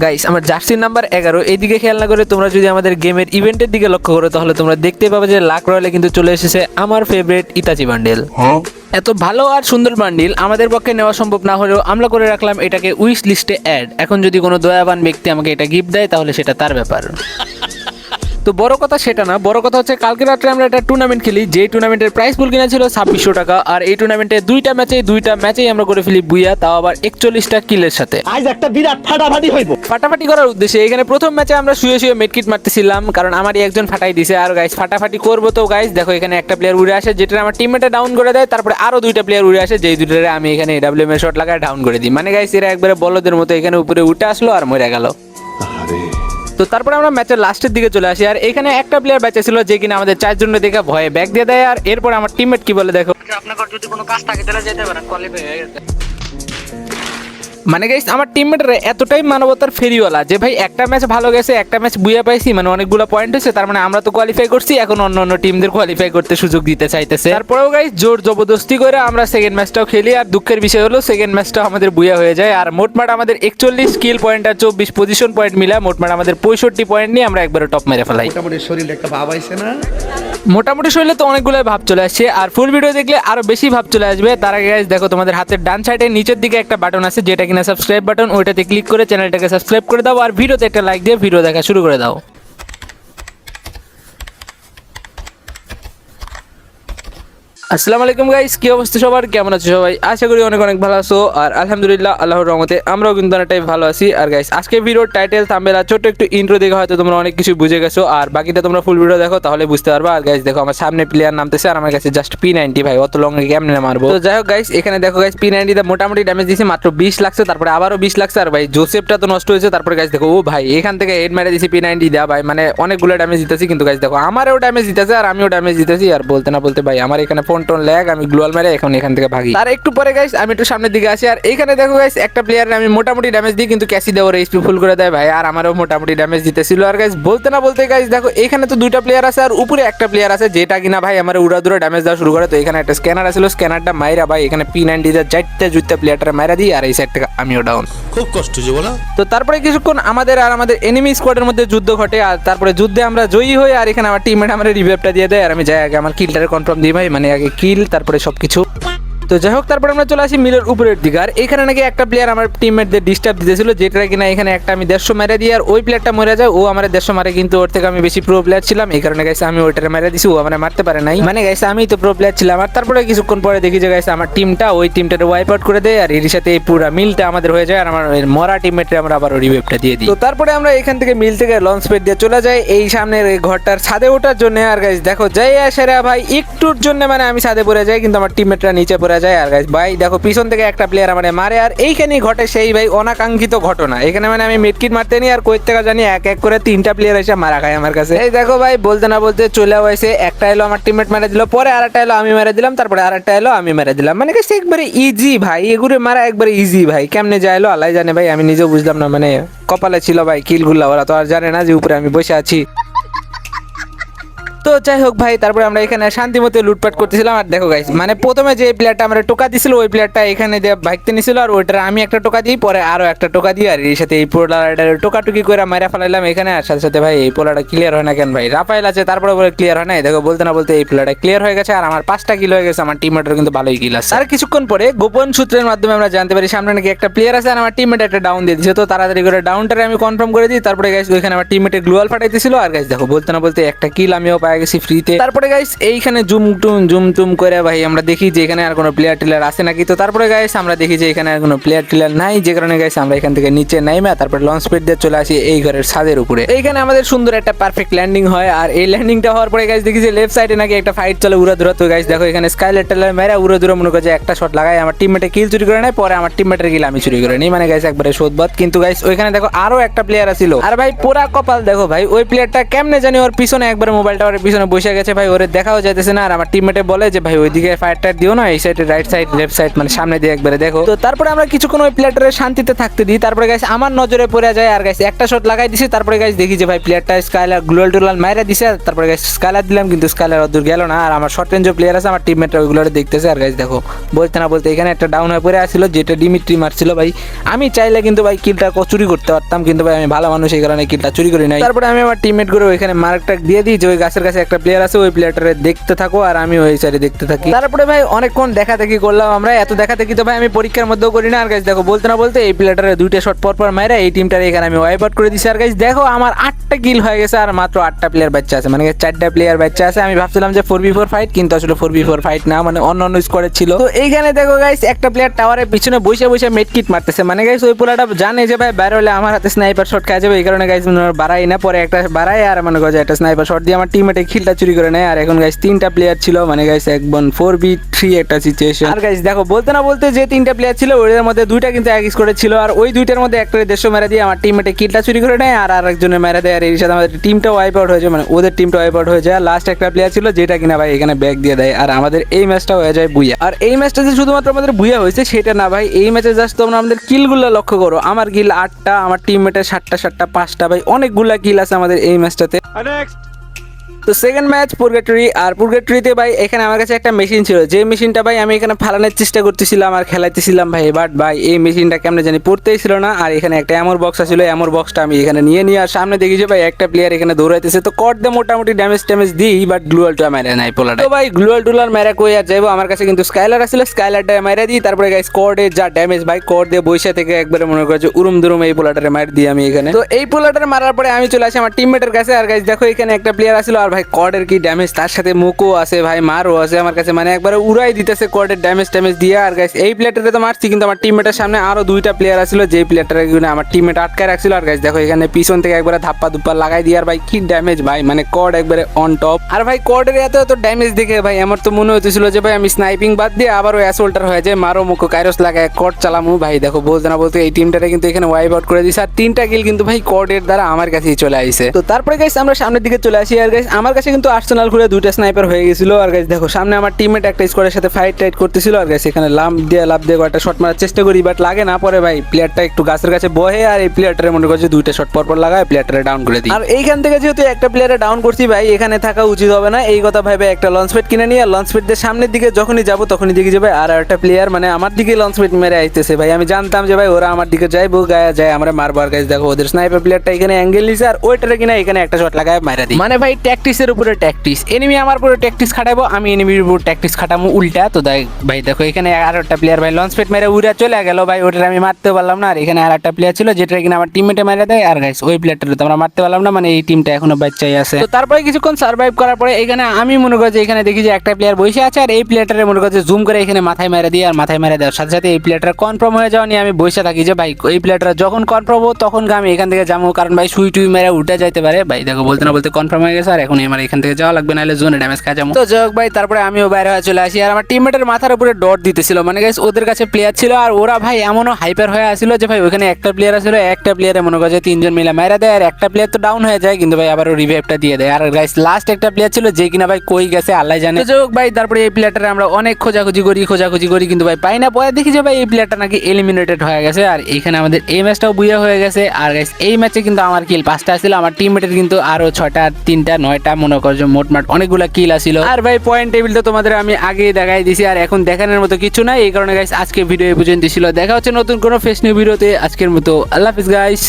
Guys আমার জার্সির number এগারো। এদিকে খেয়াল না করে তোমরা যদি আমাদের গেমের ইভেন্টের দিকে লক্ষ্য করো তাহলে তোমরা দেখতে পাবে যে লাক রয়্যালে কিন্তু চলে এসেছে আমার ফেভারিট ইতাচি বান্ডেল এত ভালো আর সুন্দর বান্ডিল আমাদের পক্ষে নেওয়া সম্ভব না হলেও আমরা করে রাখলাম এটাকে উইশ লিস্টে অ্যাড এখন যদি কোনো দয়াবান ব্যক্তি আমাকে এটা গিফট দেয় তাহলে সেটা তার ব্যাপার। তো বড় কথা সেটা না বড় কথা হচ্ছে কালকে রাত্রে আমরা একটা টুর্নামেন্ট খেলি যে টুর্নামেন্টের প্রাইস পুল কিনা ছিল ছাব্বিশশো টাকা আর এই টুর্নামেন্টে দুইটা ম্যাচে দুইটা ম্যাচেই আমরা করে ফেলি বুইয়া তাও আবার একচল্লিশটা কিলের সাথে। আজ একটা বিরাট ফাটাফাটি হইব। ফাটাফাটি করার উদ্দেশ্যে এখানে প্রথম ম্যাচে আমরা শুয়ে শুয়ে মেডকিট মারতেছিলাম কারণ আমারই একজন ফাটাই দিছে। আর গাইস ফাটাফাটি করব তো গাইস দেখো এখানে একটা প্লেয়ার উড়ে আসে যেটা আমার টিমমেটে ডাউন করে দেয় তারপরে আরও দুইটা প্লেয়ার উড়ে আসে যেই দুইটারে আমি এখানে এডাব্লিউ এর শট লাগায় ডাউন করে দিই। মানে গাইস এরা একবারে বলদের মতো এখানে উপরে উঠে আসলো আর মরে গেল। তো তারপরে আমরা ম্যাচের লাস্টের দিকে চলে আসি। আর এখানে একটা প্লেয়ার বেঁচে ছিল যে কিনা আমাদের চারজনকে দেখে ভয়ে ব্যাগ দিয়ে দেয়। আর এরপর আমার টিমমেট কি বলে দেখো। আপনার যদি কোনো কাজ থাকে, তাহলে যেতে পারেন। কোয়ালিফাই হয়ে গেছে। মানে গাইস আমার টিমমেটের এতটাই মানবতার ফেরিওয়ালা যে ভাই একটা ম্যাচ ভালো গেছে একটা ম্যাচ বুয়া পাইছি মানে অনেকগুলো পয়েন্ট হয়েছে তার মানে আমরা তো কোয়ালিফাই করছি এখন অন্য অন্য টিমদের কোয়ালিফাই করতে সুযোগ দিতে চাইতেছে। তারপরেও গাইস জোর জবরদস্তি করে আমরা সেকেন্ড ম্যাচটাও খেলি আর দুঃখের বিষয় হলো সেকেন্ড ম্যাচটাও আমাদের বুয়া হয়ে যায় আর মোটমাট আমাদের একচল্লিশ স্কিল পয়েন্ট আর চব্বিশ পজিশন পয়েন্ট মিলা মোটমাট আমাদের পঁয়ষট্টি পয়েন্ট নিয়ে আমরা একবারে টপ মেরে ফেলাই। মোটামুটি শরীরে একটা ভাব আইছে না? মোটামুটি শরীরে তো অনেকগুলো ভাব চলে আসছে আর ফুল ভিডিও দেখলে আরও বেশি ভাব চলে আসবে। তার আগে guys দেখো তোমাদের হাতের ডান সাইডে নিচের দিকে একটা বাটন আছে যেটা কিনা সাবস্ক্রাইব বাটন ওইটাতে ক্লিক করে চ্যানেলটাকে সাবস্ক্রাইব করে দাও, আর ভিডিওতে একটা লাইক দিয়ে ভিডিও দেখা শুরু করে দাও। আসসালামু আলাইকুম গাইস কি অবস্থা সবার? কেমন আছো সবাই? আশা করি অনেক অনেক ভালো আছো। আর আলহামদুলিল্লাহ, আল্লাহর রহমতে আমরাও কিন্তু অনেকটাই ভালো আছি। আর গাইস আজকে ভিডিওর টাইটেল থাম্বেল ছোট্ট একটু ইন্ট্রো দেখে হয়তো তোমরা অনেক কিছু বুঝে গেছো। আর বাকিটা তোমরা ফুল ভিডিও দেখো, তাহলে বুঝতে পারবা। আর গাইস দেখো আমার সামনে প্লেয়ার নামতেছে আর আমার কাছে জাস্ট পি নাইনটি ভাই, অত লং কেমনে মারবো? তো যাই হোক গাইস এখানে দেখো গাইস পি নাইনটিতে মোটামুটি ড্যামেজ দিয়েছে মাত্র বিশ লাগছে, তারপরে আবারও বিশ লাগছে। আর ভাই জোসেফটা তো নষ্ট হয়েছে, তারপরে গাইস দেখো, ও ভাই, এখান থেকে হেড মেরে দিয়েছি পি নাইনটি দেওয়া ভাই। মানে অনেকগুলো ড্যামেজ দিতেছি, কিন্তু গাইস দেখো, আমারও ড্যামেজ দিতেছে আর আমিও ড্যামেজ দিতেছি। আর বলতে না বলতে ভাই, আমার এখানে ফোন টোন ল্যাগ আমি গ্লোয়াল মেরে এখন এখান থেকে ভাগি। আর একটু পরে গাইস আমি একটু সামনের দিকে আসি আর এখানে দেখো গাইস একটা প্লেয়ারের আমি মোটামুটি ড্যামেজ দিই কিন্তু ক্যাসি দেওয়ার এইচপি ফুল করে দেয় ভাই আর আমারও মোটামুটি ড্যামেজ দিতেছিল। আর গাইস বলতে না বলতে গাইস দেখো এখানে তো দুইটা প্লেয়ার আছে আর উপরে একটা প্লেয়ার আছে যেটা কিনা ভাই আমার উড়া দূরে ড্যামেজ দেওয়া শুরু করে। তো এখানে একটা স্ক্যানার আছে স্ক্যানারটা মাইরা ভাই এখানে পি নাইনটি চারটে জুইতে প্লেয়ারটা মাইরা দিই আর এই সাইড থেকে আমিও ডাউন খুব কষ্ট যে বলো। তো তারপরে কিছুক্ষণ আমাদের আর আমাদের এনিমি স্কোয়াডের মধ্যে যুদ্ধ ঘটে আর তারপরে যুদ্ধে আমরা জয়ী হই আর এখানে আমার টিমমেট আমার রিভাইভটা দিয়ে দেয় আর আমি যাই আগে আমার কিলটারে কনফার্ম দিই ভাই মানে আগে কিল তারপরে সবকিছু। তো যাই হোক, তারপরে আমরা চলে আসি মিলের উপরের দিকে। আর এখানে নাকি একটা প্লেয়ার আমার টিমমেটদের ডিস্টার্ব দিতেছিল, যেটা কিনা এখানে একটা আমি দেড়শো মেরে দিই, আর ওই প্লেয়ারটা মরে যায়। ও আমার দেড়শো মারে, কিন্তু ওর থেকে আমি বেশি প্রো প্লেয়ার ছিলাম। এই কারণে গাইছে আমি ওইটারে মেরে দিছি, ও আমার মারতে পারে নাই। মানে গাইছে আমি তো প্রো প্লেয়ার ছিলাম। আর তারপরে কিছুক্ষণ পরে দেখি যে গাইছে আমার টিমটা ওই টিমটারে ওয়াইপ আউট করে দেয়, আর এর সাথে এই পুরো মিলটা আমাদের হয়ে যায়, আর আমার মরা টিমমেটে আমরা আবার রিভেভটা দিয়ে দিই। তো তারপরে আমরা এখান থেকে মিল থেকে লঞ্চ পেট দিয়ে চলে যাই। এই সামনের এই ঘরটার ছাদে ওঠার জন্য। আর গাইস দেখো যাই আসে রে ভাই। একটুর জন্য মানে আমি ছাদে পড়ে যাই, কিন্তু আমার টিমমেটরা নিচে পড়ে যায় আর গাইস ভাই দেখো, পিছন থেকে একটা প্লেয়ার মানে মারে আর এইখানেই ঘটে সেই ভাই অনাকাঙ্ক্ষিত ঘটনা। এখানে মানে আমি মিডকিট মারতে নি আর কই থেকে জানি এক এক করে তিনটা প্লেয়ার এসে মারা খায় আমার কাছে। এই দেখো ভাই, বলতে না বলতে চলে আসে, একটা এলো আমার টিমমেট মেরে দিল, পরে আর একটা এলো আমি মেরে দিলাম, তারপরে আর একটা এলো আমি মেরে দিলাম। মানে কাছে একবারে ইজি ভাই, এগুলো মারা একবারে ইজি ভাই, কেমনে যাইলো আল্লাহ জানে ভাই, আমি নিজেও বুঝলাম না মানে কপালে ছিল ভাই কিলগুলা ওরা তো আর জানে না যে উপরে আমি বসে আছি। তো যাই হোক ভাই, তারপরে আমরা এখানে শান্তি মতো লুটপাট করতেছিলাম। আর দেখো গাইস মানে প্রথমে যে প্লেয়ারটা আমরা টোকা দিছিল, ওই প্লেয়ারটা এখানে দিয়ে ভাগতে নিছিল, আর ওইটার আমি একটা টোকা দিই, পরে আরও একটা টোকা দিই, আর এর সাথে এই পোলাটার টোকাটুকি করে মারা ফেলাইলাম এখানে। আর সাথে সাথে ভাই, এই পোলাটা ক্লিয়ার হয় না কেন ভাই? রাফাইল আছে, তারপরে বলে ক্লিয়ার হয় না দেখো, বলতে না বলতে এই প্লেয়ারটা ক্লিয়ার হয়ে গেছে, আর আমার পাঁচটা কিল হয়ে গেছে, আমার টিমমেটের কিন্তু ভালোই কিল আছে। আর কিছুক্ষণ পরে গোপন সূত্রের মাধ্যমে আমরা জানতে পারি, সামনে নাকি একটা প্লেয়ার আছে, আর আমার টিমমেট একটা ডাউন দিয়ে দিচ্ছে তো তাড়াতাড়ি করে ডাউনটারে আমি কনফার্ম করে দিই, তারপরে গাইস ওইখানে আমার টিমমেটের গ্লোয়াল ফাটাইতেছিল। আর গাইস দেখো, বলতে না বলতে একটা কিল আমিও পাই গেছি ফ্রিতে তারপরে গাইস এইখানে জুম টুম জুম টুম করে ভাই আমরা দেখি যে এখানে আর কোনো প্লেয়ার টিলার আছে নাকি। তো তারপরে গাইস আমরা দেখি যে এখানে আর কোনো প্লেয়ার টিলার নাই, যে কারণে গাইস আমরা এখান থেকে নিচে নাইমা, তারপরে লঞ্চ স্পিড দিয়ে চলে আসি এই ঘরের ছাদের উপরে। এইখানে আমাদের সুন্দর একটা পারফেক্ট ল্যান্ডিং হয়, আর এই ল্যান্ডিংটা হওয়ার পরে গাইস দেখি যে লেফট সাইডে নাকি একটা ফাইট চলে উড়া দূরা। তো গাইস দেখো এখানে স্কাইলেট টেলার মেরা উড়া দূরা, মনে করে যে একটা শট লাগাই আমার টিমমেটে কিল চুরি করে নেয়, পরে আমার টিমমেটের কিল আমি চুরি করে নিই। মানে গাইস একবারে সোদবাদ। কিন্তু গাইস ওইখানে দেখো আরও একটা প্লেয়ার আছিল। আর ভাই পুরা কপাল দেখো ভাই, ওই প্লেয়ারটা কেমনে জানি ওর পিছনে একবার মোবাইলটা ওর পিছনে বসে গেছে ভাই, ওরে দেখাও যাইতেছে না। আর আমার টিমমেটে বলে যে, ভাই, ওইদিকে ফায়ার টায়ার দিও না, এই সাইডে রাইট সাইড লেফট সাইড মানে সামনে দিয়ে একবারে দেখো। তো তারপরে আমরা কিছুক্ষণ ওই প্লেয়ারটারে শান্তিতে থাকতে দিই। তারপরে গাইস আমার নজরে পড়ে যায়, আর গাইস একটা শট লাগাই দিছি। তারপরে গাইস দেখি যে, ভাই প্লেয়ারটা স্কাইলার গ্লোয়াল টুলাল মাইরা দিছে। তারপরে গাইস স্কাইলার দিলাম, কিন্তু স্কাইলার অদূর গেল না। আর আমার শর্ট রেঞ্জের প্লেয়ার আছে, আমার টিমমেটরা ওইগুলো দেখতেছে। আর গাইস দেখো, বলতে না বলতে এখানে একটা ডাউন হয়ে পড়ে আসছিল যেটা ডিমিট্রি মারছিল, ভাই। আমি চাইলে কিন্তু, ভাই কিলটা চুরি করতে পারতাম, কিন্তু, ভাই, আমি ভালো মানুষ, এই কারণে কিলটা চুরি করি নাই। তারপরে আমি আমার টিমমেট করে ওইখানে মার্কটা দিয়ে দিই, যে ওই গাছের কাছে একটা প্লেয়ার আছে, ওই প্লেয়ারটারে দেখতে থাকো আর আমি ওই সাইডে দেখতে থাকি। তারপরে ভাই অনেকক্ষণ দেখা দেখি করলাম আমরা, এত দেখা দেখি তো ভাই আমি পরীক্ষার মধ্যেও করি না। আর গাছ দেখো, বলতে না বলতে এই প্লেয়ারটারে দুইটা শট পর পর মাইরা এই টিমটার এখানে আমি ওয়াইপ আউট করে দিছি। আর গাছ দেখো, আমার আটটা কিল হয়ে গেছে আর মাত্র আটটা প্লেয়ার বাচ্চা আছে। মানে চারটা প্লেয়ার বাচ্চা আছে। আমি ভাবছিলাম যে ফোর বি ফোর ফাইট কিন্তু আসলে ফোর বি ফোর ফাইট না মানে অন্য অন্য স্কোয়াডে ছিল। তো এইখানে দেখো গাইস একটা প্লেয়ার টাওয়ারের পিছনে বসে বসে মেড কিট মারতেছে। মানে গাইস ওই পোলাটা জানে যে ভাই বাইরে হলে আমার হাতে স্নাইপার শট খাওয়া যাবে। এই কারণে গাইস বাড়াই না, পরে একটা বাড়াই আর মনে করছে একটা স্নাইপার শট দিয়ে আমার টিমমেটে খিলটা চুরি করে নেয়। আর এখন গাইস তিনটা প্লেয়ার ছিল। মানে গাইস একদম ফোর বি থ্রি একটা সিচুয়েশন আর গাইস দেখো বলতে না বলতে যে তিনটা প্লেয়ার ছিল ওদের মধ্যে দুইটা কিন্তু এক স্কোরে ছিল। আর ওই দুইটার মধ্যে একটা দেড়শো মেরা দিয়ে আমার টিমমেটে কিলটা চুরি করে নেয়। আর আরেকজনের মেরা দেয়। আর এর সাথে আমাদের টিমটা ওয়াইপ আউট হয়ে যায়। মানে ওদের টিমটা ওয়াইপ আউট হয়ে যায়। লাস্ট একটা প্লেয়ার ছিল যেটা কিনা ভাই এখানে ব্যাক দিয়ে দেয়। আর আমাদের এই ম্যাচটা হয়ে যায় বুইয়া। আর এই ম্যাচটা যে শুধুমাত্র আমাদের বুইয়া হয়েছে সেটা না ভাই। এই ম্যাচে জাস্ট তোমরা আমাদের কিলগুলো লক্ষ্য করো। আমার কিল আটটা আমার টিমমেটের সাতটা সাতটা পাঁচটা ভাই। অনেকগুলা কিল আছে আমাদের এই ম্যাচটাতে তো সেকেন্ড ম্যাচ পুরগেটরি আর পুরগেটরিতে ভাই, এখানে আমার কাছে একটা মেশিন ছিল। যে মেশিনটা ভাই, আমি এখানে ফালানোর চেষ্টা করতেছিলাম আর খেলাইতেছিলাম ভাই বাট ভাই, এই মেশিনটা কেমনে জানি পড়তেই ছিল না। আর এখানে একটা এমর বক্স ছিল এমর বক্সটা আমি এখানে নিয়ে নিয়ে, আর সামনে দেখি যে ভাই, একটা প্লেয়ার এখানে দৌড়াইতেছে। তো কট দিয়ে মোটামুটি ড্যামেজ ট্যামেজ দিই বাট গ্লুয়াল টু মেরে নাই পোলাটা তো ভাই গ্লুয়াল টুলার মেরা কই আর যাইবো? আমার কাছে কিন্তু স্কাইলার আসছিল স্কাইলারটা মেরে দিই। তারপরে গাইস কর্ডে যা ড্যামেজ ভাই কর্ড দিয়ে বৈশা থেকে একবারে মনে করছে উরুম দুরুম এই পোলাটারে মার দিই আমি এখানে। তো এই পোলাটারে মারার পরে আমি চলে আসি আমার টিমমেটের কাছে। আর গাইস দেখো এখানে একটা প্লেয়ার আসলো আর ভাই কর্ডের কি ড্যামেজ তার সাথে মুকো আছে ভাই, মারও আছে আমার কাছে। মানে একবারে উড়াই দিতেছে কর্ডের ড্যামেজ ট্যামেজ দিয়ে। আর গাইস এই প্লেয়ারটারে তো মারছি, কিন্তু আমার টিমমেটের সামনে আরও দুইটা প্লেয়ার আসছিল যে প্লেয়ারটারে কিনা আমার টিমমেট আটকায় রাখছিল। আর গাইস দেখো, এখানে পিছন থেকে একবারে ধাপ্পা ধুপ্পা লাগাই দিয়ে, আর ভাই কি ড্যামেজ ভাই মানে কর্ড একবারে অন টপ আর ভাই, কর্ডের এত এত ড্যামেজ দেখে ভাই, আমার তো মনে হতেছিল যে ভাই, আমি স্নাইপিং বাদ দিয়ে আবারও অ্যাসোল্টার হয়ে যায় মারো মুখো কাইরস লাগায়, কর্ড চালামু। ভাই, দেখো, বলতে না বলতে এই টিমটারে কিন্তু এখানে ওয়াইপ আউট করে দিছে। আর তিনটা কিল কিন্তু ভাই কর্ডের দ্বারা আমার কাছেই চলে আসে তো তারপরে গাইস আমরা সামনের দিকে চলে আসি। আর গাইস আমার কাছে কিন্তু আর্সেনাল ঘুরে দুইটা স্নাইপার হয়ে গেছিল। আর গাছ দেখো সামনে আমার টিমমেট একটা স্কোয়াডের সাথে ফাইট টাইট করতেছিল। আর গাইস এখানে লাভ দিয়ে লাভ দিয়ে একটা শট মারার চেষ্টা করি বাট লাগে না পরে ভাই। প্লেয়ারটা একটু গাছের কাছে বহে আর এই প্লেয়ারটারে মনে করছে দুইটা শট পর পর লাগায় প্লেয়ারটারে ডাউন করে দিই। আর এইখান থেকে যেহেতু একটা প্লেয়ারে ডাউন করছি ভাই এখানে থাকা উচিত হবে না। এই কথা ভাবে একটা লঞ্চ প্যাড কিনে নিয়ে লঞ্চ প্যাডের সামনের দিকে যখনই যাব তখনই দেখি যাবে আর একটা প্লেয়ার মানে আমার দিকে লঞ্চ প্যাড মেরে আইতেছে ভাই। আমি জানতাম যে ভাই ওরা আমার দিকে যাইবো গায়ে যায় আমরা মারবো। আর গাছ দেখো ওদের স্নাইপার প্লেয়ারটা এখানে অ্যাঙ্গেল নিছে আর ওইটারে কিনা এখানে একটা শট লাগায় মারা দিই। মানে ভাই ট্যাকটিসের উপরে ট্যাকটিস এনিমি আমার উপরে ট্যাকটিস খাটাবো, আমি এনিমির উপর ট্যাকটিস খাটামো উল্টা। তো দেখ ভাই, দেখো এখানে আর একটা প্লেয়ার ভাই লঞ্চ প্যাড মেরে উড়ে চলে গেল ভাই ওটা আমি মারতে পারলাম না। আর এখানে আর একটা প্লেয়ার ছিল যেটা কিনা আমার টিমমেটে মেরে দেয়। আর গাইস ওই প্লেয়ারটা তো আমরা মারতে পারলাম না মানে এই টিমটা এখনও বাচ্চাই আছে। তো তারপরে কিছুক্ষণ সার্ভাইভ করার পরে এখানে আমি মনে করছি এখানে দেখি যে একটা প্লেয়ার বসে আছে, আর এই প্লেয়ারটারে মনে করছে জুম করে এখানে মাথায় মেরে দিয়ে, আর মাথায় মেরে দেওয়ার সাথে সাথে এই প্লেয়ারটা কনফার্ম হয়ে যাওয়া নিয়ে আমি বসে থাকি যে ভাই এই প্লেয়ারটা যখন কনফার্ম হব, তখন আমি এখান থেকে যাব। কারণ ভাই সুই টুই মেরে উঠে যাইতে পারে। ভাই, দেখো বলতে না বলতে কনফার্ম হয়ে গেছে, আর এখন আমার এখান থেকে যাওয়া লাগবে, নাহলে জোনে ড্যামেজ খাওয়া যাব। তো যাই ভাই, তারপরে আমিও বাইরে হয়ে চলে আসি। আর আমার টিমমেটের মাথার উপরে ডট দিতেছিল। মানে গাইস ওদের কাছে প্লেয়ার ছিল, আর ওরা ভাই এমনও হাইপার হয়ে আসছিল যে ভাই, ওখানে একটা প্লেয়ার আসলে একটা প্লেয়ারে মনে করছে তিনজন মিলে মেরা দেয়, আর একটা প্লেয়ার তো ডাউন হয়ে যায়, কিন্তু ভাই আবার রিভাইভটা দিয়ে দেয়। আর গাইস লাস্ট একটা প্লেয়ার ছিল যে কিনা ভাই কই গেছে, আল্লাহ জানে। যাই ভাই, তারপরে এই প্লেয়ারটা আমরা অনেক খোঁজাখুঁজি করি খোঁজাখুঁজি করি, কিন্তু ভাই পাই না। পরে দেখি যে ভাই এই প্লেয়ারটা নাকি এলিমিনেটেড হয়ে গেছে। আর এখানে আমাদের এই ম্যাচটাও বুয়া হয়ে গেছে। আর গাইস এই ম্যাচে কিন্তু আমার কিল পাঁচটা ছিল আমার টিমমেটের কিন্তু আরও ছয়টা, তিনটা, নয়টা মনে কর যে মোটমাট অনেকগুলো কিল আসিল আর ভাই পয়েন্ট টেবিল তো তোমাদের আমি আগে দেখাই দিছি, আর এখন দেখানোর মতো কিছু নাই। এই কারণে গাইস আজকে ভিডিও পর্যন্ত ছিল। দেখা হচ্ছে নতুন কোনো ফেস নিউ ভিডিওতে আজকের মতো আল্লাহ হাফিজ গাইস